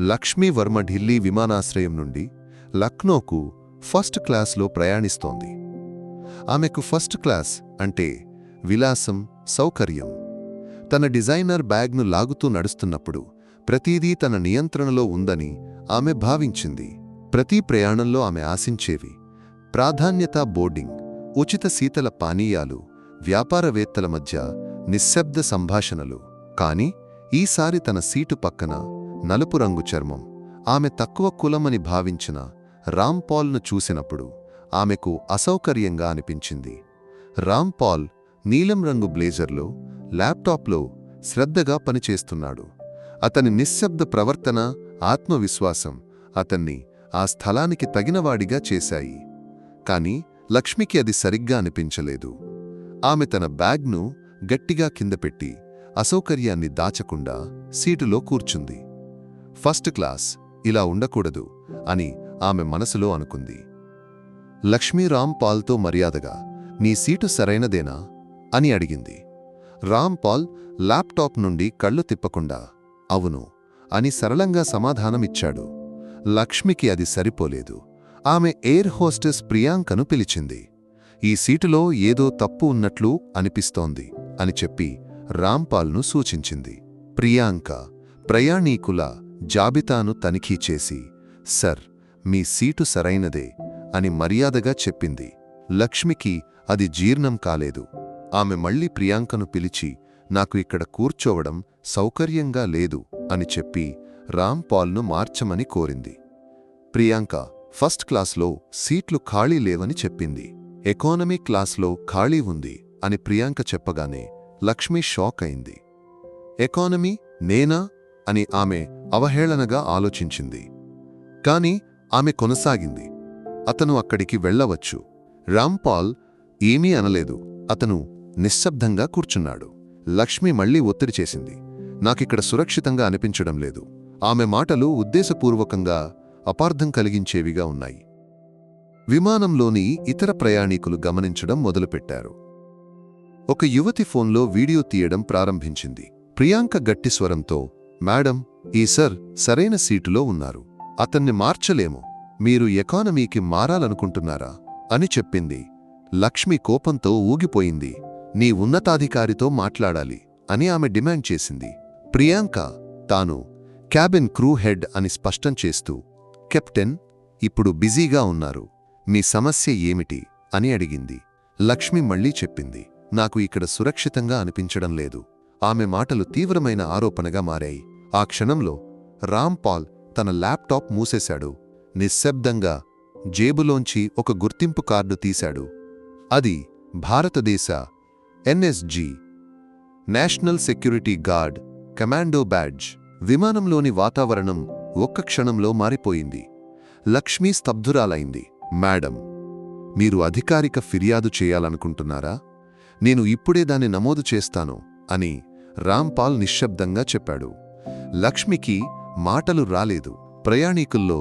లక్ష్మీవర్మ ఢిల్లీ విమానాశ్రయం నుండి లక్నోకు ఫస్ట్ క్లాస్లో ప్రయాణిస్తోంది. ఆమెకు ఫస్ట్ క్లాస్ అంటే విలాసం సౌకర్యం. తన డిజైనర్ బ్యాగ్ను లాగుతూ నడుస్తున్నప్పుడు ప్రతీదీ తన నియంత్రణలో ఉందని ఆమె భావించింది. ప్రతి ప్రయాణంలో ఆమె ఆశించేవి ప్రాధాన్యత బోర్డింగ్ ఉచిత శీతల పానీయాలు వ్యాపారవేత్తల మధ్య నిశ్శబ్ద సంభాషణలు. కాని ఈసారి తన సీటు పక్కన నలుపు రంగు చర్మం. ఆమె తక్కువ కులమని భావించిన రాంపాల్ను చూసినప్పుడు ఆమెకు అసౌకర్యంగా అనిపించింది. రాంపాల్ నీలం రంగు బ్లేజర్లో ల్యాప్టాప్లో శ్రద్ధగా పనిచేస్తున్నాడు. అతని నిశ్శబ్ద ప్రవర్తన ఆత్మవిశ్వాసం అతన్ని ఆ స్థలానికి తగినవాడిగా చేశాయి. కాని లక్ష్మికి అది సరిగ్గా అనిపించలేదు. ఆమె తన బ్యాగ్ను గట్టిగా కిందపెట్టి అసౌకర్యాన్ని దాచకుండా సీటులో కూర్చుంది. ఫస్ట్ క్లాస్ ఇలా ఉండకూడదు అని ఆమె మనసులో అనుకుంది. లక్ష్మీరామ్ పాల్తో మర్యాదగా నీ సీటు సరైనదేనా? అని అడిగింది. రామ్ పాల్ ల్యాప్టాప్ నుండి కళ్ళు తిప్పకుండా అవును అని సరళంగా సమాధానమిచ్చాడు. లక్ష్మికి అది సరిపోలేదు. ఆమె ఎయిర్ హోస్టెస్ ప్రియాంకను పిలిచింది. ఈ సీటులో ఏదో తప్పు ఉన్నట్లు అనిపిస్తోంది అని చెప్పి రాంపాల్ను సూచించింది. ప్రియాంక ప్రయాణీకుల జాబితాను తనిఖీ చేసి సర్ మీ సీటు సరైనదే అని మర్యాదగా చెప్పింది. లక్ష్మికి అది జీర్ణం కాలేదు. ఆమె మళ్ళీ ప్రియాంకను పిలిచి నాకు ఇక్కడ కూర్చోవడం సౌకర్యంగా లేదు అని చెప్పి రాంపాల్ను మార్చమని కోరింది. ప్రియాంక ఫస్ట్ క్లాస్లో సీట్లు ఖాళీ లేవని చెప్పింది. ఎకానమీ క్లాస్లో ఖాళీ ఉంది అని ప్రియాంక చెప్పగానే లక్ష్మి షాక్ అయింది. ఎకానమీ నేనా? అని ఆమె అవహేళనగా ఆలోచించింది. కాని ఆమె కొనసాగింది. అతను అక్కడికి వెళ్ళవచ్చు. రాంపాల్ ఏమీ అనలేదు. అతను నిశ్శబ్దంగా కూర్చున్నాడు. లక్ష్మి మళ్ళీ ఒత్తిడి చేసింది. నాకిక్కడ సురక్షితంగా అనిపించడం లేదు. ఆమె మాటలు ఉద్దేశపూర్వకంగా అపార్థం కలిగించేవిగా ఉన్నాయి. విమానంలోని ఇతర ప్రయాణికులు గమనించడం మొదలుపెట్టారు. ఒక యువతి ఫోన్లో వీడియో తీయడం ప్రారంభించింది. ప్రియాంక గట్టి స్వరంతో మేడం ఈ సర్ సరైన సీటులో ఉన్నారు. అతన్ని మార్చలేము. మీరు ఎకానమీకి మారాలనుకుంటున్నారా? అని చెప్పింది. లక్ష్మి కోపంతో ఊగిపోయింది. నీ ఉన్నతాధికారితో మాట్లాడాలి అని ఆమె డిమాండ్ చేసింది. ప్రియాంక తాను క్యాబిన్ క్రూ హెడ్ అని స్పష్టం చేస్తూ కెప్టెన్ ఇప్పుడు బిజీగా ఉన్నారు. మీ సమస్య ఏమిటి? అని అడిగింది. లక్ష్మి మళ్ళీ చెప్పింది. నాకు ఇక్కడ సురక్షితంగా అనిపించడం లేదు. ఆమె మాటలు తీవ్రమైన ఆరోపణగా మారాయి. ఆ క్షణంలో రాంపాల్ తన ల్యాప్టాప్ మూసేశాడు. నిశ్శబ్దంగా జేబులోంచి ఒక గుర్తింపు కార్డు తీశాడు. అది భారతదేశ NSG national security guard commando badge. విమానంలోని వాతావరణం ఒక్క క్షణంలో మారిపోయింది. లక్ష్మీ స్తబ్ధురాలైంది. మేడం మీరు అధికారిక ఫిర్యాదు చేయాలనుకుంటున్నారా? నేను ఇప్పుడే దాన్ని నమోదు చేస్తాను అని రాంపాల్ నిశ్శబ్దంగా చెప్పాడు. లక్ష్మికి మాటలు రాలేదు. ప్రయాణికుల్లో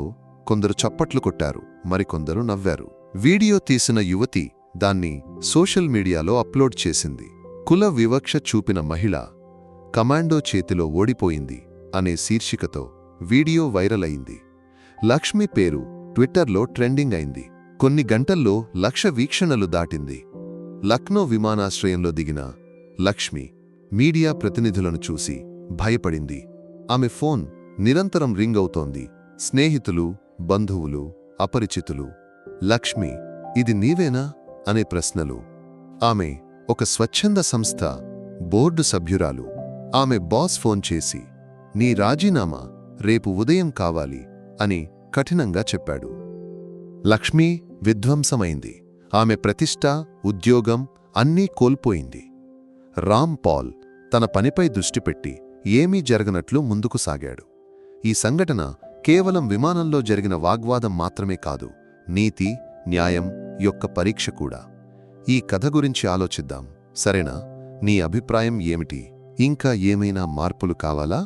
కొందరు చప్పట్లు కొట్టారు. మరికొందరు నవ్వారు. వీడియో తీసిన యువతి దాన్ని సోషల్ మీడియాలో అప్లోడ్ చేసింది. కుల వివక్ష చూపిన మహిళ కమాండో చేతిలో ఓడిపోయింది అనే శీర్షికతో వీడియో వైరల్ అయింది. లక్ష్మి పేరు ట్విట్టర్లో ట్రెండింగ్ అయింది. కొన్ని గంటల్లో లక్ష వీక్షణలు దాటింది. లక్నో విమానాశ్రయంలో దిగిన లక్ష్మి మీడియా ప్రతినిధులను చూసి భయపడింది. ఆమె ఫోన్ నిరంతరం రింగ్ అవుతోంది. స్నేహితులు బంధువులు అపరిచితులు. లక్ష్మి ఇది నీవేనా? అనే ప్రశ్నలు. ఆమె ఒక స్వచ్ఛంద సంస్థ బోర్డు సభ్యురాలు. ఆమె బాస్ ఫోన్ చేసి నీ రాజీనామా రేపు ఉదయం కావాలి అని కఠినంగా చెప్పాడు. లక్ష్మి విధ్వంసమైంది. ఆమె ప్రతిష్ట ఉద్యోగం అన్నీ కోల్పోయింది. రామ్ పాల్ తన పనిపై దృష్టిపెట్టి ఏమీ జరగనట్లు ముందుకు సాగాడు. ఈ సంఘటన కేవలం విమానంలో జరిగిన వాగ్వాదం మాత్రమే కాదు నీతి న్యాయం యొక్క పరీక్ష కూడా. ఈ కథ గురించి ఆలోచిద్దాం. సరేనా? నీ అభిప్రాయం ఏమిటి? ఇంకా ఏమైనా మార్పులు కావాలా?